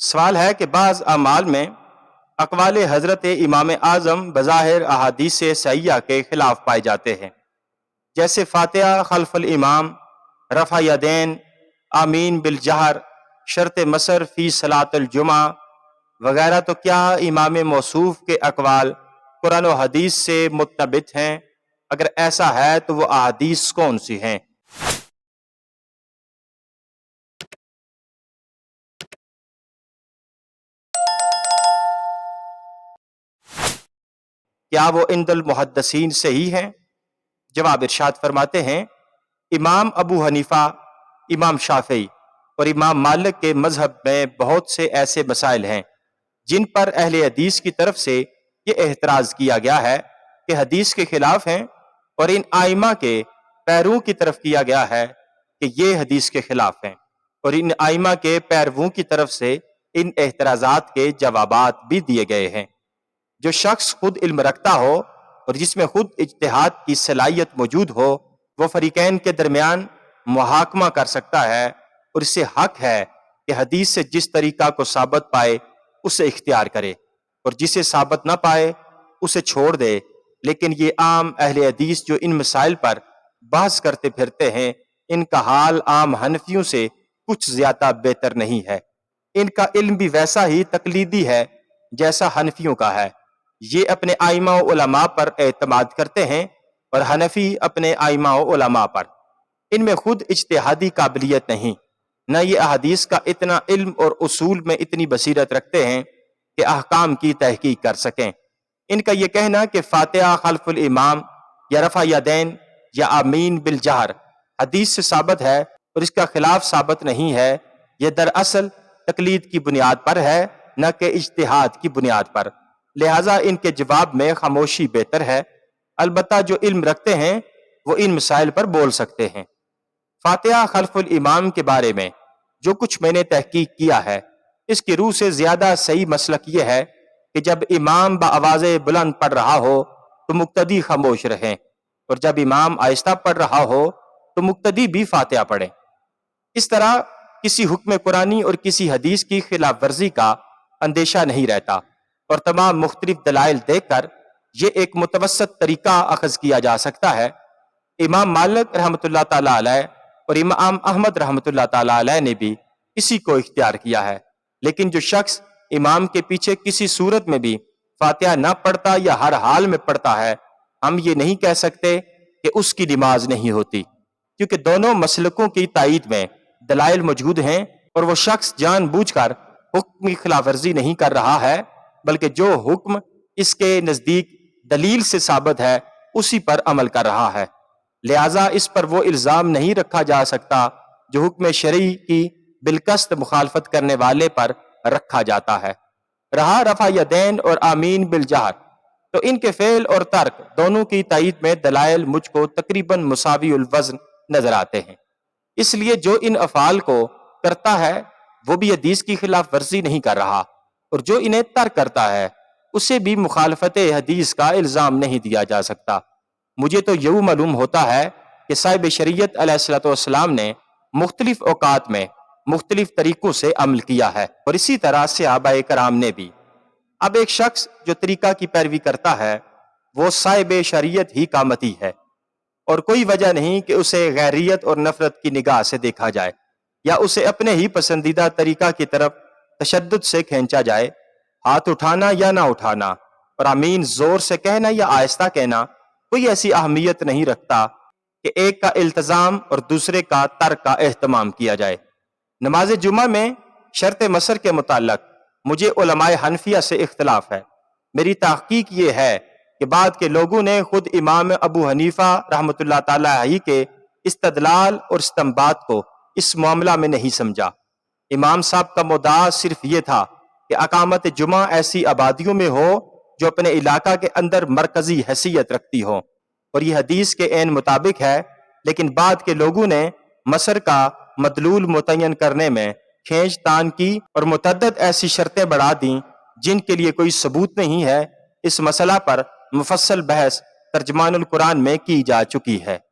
सवाल है कि बाज़ अमाल में अकवाल हज़रत इमाम आज़म बज़ाहिर अहादीस सैया के ख़िलाफ़ पाए जाते हैं। जैसे फ़ातिहा, खलफल इमाम, रफ़ा यदैन, आमीन बिल जहर, शर्त मसर फ़ी सलातुलजुमा वगैरह तो क्या इमाम मौसूफ के अकवाल कुरान हदीस से मुतबित हैं? अगर ऐसा है तो वह अहादीस कौन सी हैं? क्या वो इंदल मुहदसिन से ही हैं? जवाब इरशाद फरमाते हैं, इमाम अबू हनीफा, इमाम शाफी और इमाम मालिक के मज़हब में बहुत से ऐसे मसाइल हैं, जिन पर अहले हदीस की तरफ़ से ये एतराज़ किया गया है कि हदीस के खिलाफ हैं और इन आइमा के पैरों की तरफ़ किया गया है कि ये हदीस के खिलाफ हैं और इन आइमा के पैरवों की तरफ़ से इन एतराज़ात के जवाब भी दिए गए हैं। जो शख्स खुद इल्म रखता हो और जिसमें खुद इजतहाद की सलाहियत मौजूद हो, वो फरीकैन के दरमियान मुहाकमा कर सकता है और इससे हक है कि हदीस से जिस तरीका को साबित पाए, उसे इख्तियार करे और जिसे साबित ना पाए, उसे छोड़ दे। लेकिन ये आम अहले हदीस जो इन मसाइल पर बहस करते फिरते हैं, इनका हाल आम हनफियों से कुछ ज़्यादा बेहतर नहीं है। इनका इल्म भी वैसा ही तकलीदी है जैसा हनफियों का है। ये अपने आइमा पर एतमाद करते हैं और हनफी अपने आइमा पर। इनमें खुद इजतहादी काबिलियत नहीं। न ये अहदीस का इतना इल्म और उसूल में इतनी बसीरत रखते हैं कि अहकाम की तहकीक कर सकें। इनका यह कहना कि फातह खलफुल इमाम या रफ़ा यादैन या आमीन बिल जहर हदीस से साबित है और इसका खिलाफ साबित नहीं है। यह दरअसल तकलीद की बुनियाद पर है, न कि इजतहाद की बुनियाद पर। लिहाजा इनके जवाब में खामोशी बेहतर है। अलबत् जो इल्म रखते हैं, वो इन मिसाइल पर बोल सकते हैं। फातिहा खलफुल इमाम के बारे में, जो कुछ मैंने तहकीक किया है, इसकी रूह से ज़्यादा सही मसलक यह है कि जब इमाम बवाज बुलंद पढ़ रहा हो तो मुक्तदी खामोश रहें, और जब इमाम आहिस्ता पढ़ रहा हो तो मुक्तदी भी फातिहा पढ़े। इस तरह किसी हुक्म कुरानी और किसी हदीस की खिलाफ वर्जी का अंदेशा नहीं रहता। और तमाम मुख्तलिफ़ दलाइल देखकर ये एक मुतवसत तरीका अखज किया जा सकता है। इमाम मालिक रहमत और इमाम अहमद रहमत ने भी इसी को इख्तियार किया है। लेकिन जो शख्स इमाम के पीछे किसी सूरत में भी फातिहा न पढ़ता या हर हाल में पढ़ता है, हम ये नहीं कह सकते कि उसकी नमाज़ नहीं होती। क्योंकि दोनों मसलकों की तायद में दलाइल मौजूद हैं और वो शख्स जानबूझकर हुक्म की खिलाफ वर्जी नहीं कर रहा है। बल्कि जो हुक्म इसके नज़दीक दलील से साबित है, उसी पर अमल कर रहा है। लिहाजा इस पर वो इल्ज़ाम नहीं रखा जा सकता, जो हुक्म शरी की बिलकस्त मुखालफत करने वाले पर रखा जाता है। रहा रफा यदैन और आमीन बिल जहर। तो इनके फेल और तर्क दोनों की तईद में दलाइल मुझको तकरीबन मुसावी वज़न नज़र आते हैं। इसलिए जो इन अफाल को करता है, वो भी हदीस की खिलाफ वर्जी नहीं कर रहा। और जो इन्हें तर्क करता है उसे भी मुखालफत हदीस का इल्ज़ाम नहीं दिया जा सकता। मुझे तो यूँ मालूम होता है कि साहिब शरीयत सलाम ने मुख्तलिफ़ अवकात में मुख्तलिफ़ तरीक़ों से अमल किया है, और इसी तरह से आबा कराम ने भी। अब एक शख्स जो तरीका की पैरवी करता है, वो साहिब शरीयत ही का मती है, और कोई वजह नहीं कि उसे गैरियत और नफरत की निगाह से देखा जाए, या उसे अपने ही पसंदीदा तरीका की तरफ़ तशद से खींचा जाए। हाथ उठाना या ना उठाना और अमीन ज़ोर से कहना या आहिस्ता कहना, कोई ऐसी अहमियत नहीं रखता कि एक का इल्तजाम और दूसरे का तर्क का एहतमाम किया जाए। नमाज़ जुमा में शर्त मसर के मुतालक मुझे हनफिया से इख्तलाफ है। मेरी तहकीक ये है कि बाद के लोगों ने खुद इमाम अबू हनीफा रहमत ताली के इस्तदलाल और इस्तम्बात को इस मामला में नहीं समझा। इमाम साहब का मुद्दा सिर्फ़ ये था कि अकामत जुमा ऐसी आबादियों में हो जो अपने इलाका के अंदर मरकजी हैसियत रखती हो। और यह हदीस के एन मुताबिक है, लेकिन बाद के लोगों ने मसर का मदलूल मुतन करने में खींच तान की और मुतद ऐसी शर्तें बढ़ा दी, जिनके लिए कोई सबूत नहीं है। इस मसला पर मुफसल बहस तर्जमान कुरान में की जा चुकी है।